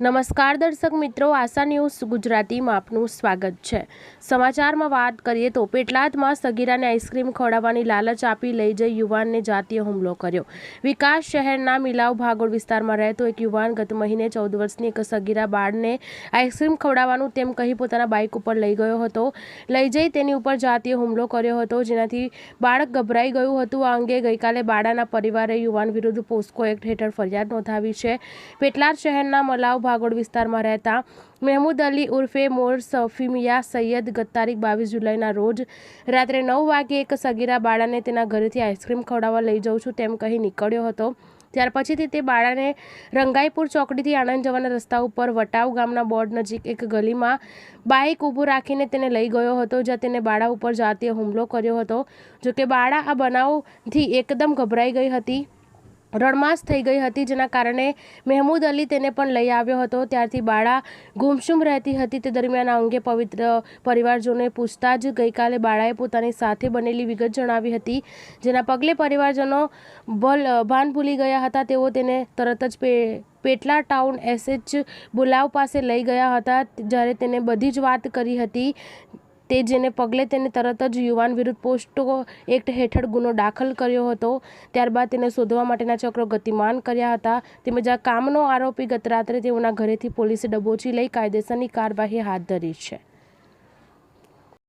નમસ્કાર દર્શક મિત્રો, આશા ન્યૂઝ ગુજરાતીમાં આપનું સ્વાગત છે. સમાચારમાં વાત કરીએ તો પેટલાદમાં સગીરાને આઈસ્ક્રીમ ખવડાવવાની લાલચ આપી લઈ જઈ યુવાનને જાતીય હુમલો કર્યો. વિકાસ શહેરના મિલાવ ભાગોળ વિસ્તારમાં રહેતો એક યુવાન ગત મહિને ચૌદ વર્ષની એક સગીરા બાળને આઈસ્ક્રીમ ખવડાવવાનું તેમ કહી પોતાના બાઇક ઉપર લઈ ગયો હતો. લઈ જઈ તેની ઉપર જાતીય હુમલો કર્યો હતો, જેનાથી બાળક ગભરાઈ ગયું હતું. આ અંગે ગઈકાલે બાળાના પરિવારે યુવાન વિરુદ્ધ પોસ્કો એક્ટ હેઠળ ફરિયાદ નોંધાવી છે. પેટલાદ શહેરના મલાવ ભાગોળ વિસ્તારમાં રહેતા મહેમૂદ અલી ઉર્ફે મોર સફીમિયા સૈયદ ગત તારીખ બાવીસ જુલાઈના રોજ રાત્રે નવ વાગે એક સગીરા બાળાને તેના ઘરેથી આઈસ્ક્રીમ ખવડાવવા લઈ જાઉં છું તેમ કહી નીકળ્યો હતો. ત્યાર પછીથી તે બાળાને રંગાઈપુર ચોકડીથી આણંદ જવાના રસ્તા ઉપર વટાવ ગામના બોર્ડ નજીક એક ગલીમાં બાઇક ઊભું રાખીને તેને લઈ ગયો હતો, જ્યાં તેને બાળા ઉપર જાતીય હુમલો કર્યો હતો. જોકે બાળા આ બનાવથી એકદમ ગભરાઈ ગઈ હતી. રણમાસ થઈ ગઈ હતી, જેના કારણે મહેમૂદ અલી તેને પણ લઈ આવ્યો હતો. ત્યારથી બાળા ગુમસુમ રહેતી હતી. તે દરમિયાન આ અંગે પવિત્ર પરિવારજનોએ પૂછતા જ ગઈકાલે બાળાએ પોતાની સાથે બનેલી વિગત જણાવી હતી, જેના પગલે પરિવારજનો ભલ, ભાન ભૂલી ગયા હતા. તેઓ તેને તરત જ પે, પેટલા ટાઉન એસએચ બુલાવ પાસે લઈ ગયા હતા, જ્યારે તેને બધી જ વાત કરી હતી. તે જેને પગલે તેને તરત જ યુવાન વિરુદ્ધ પોસ્ટો એક્ટ હેઠળ ગુનો દાખલ કર્યો હતો. ત્યારબાદ તેને શોધવા માટેના ચક્રો ગતિમાન કર્યા હતા. તેમજ આ કામનો આરોપી ગત રાત્રે તેઓના ઘરેથી પોલીસે ડબોચી લઈ કાયદેસરની કાર્યવાહી હાથ ધરી છે.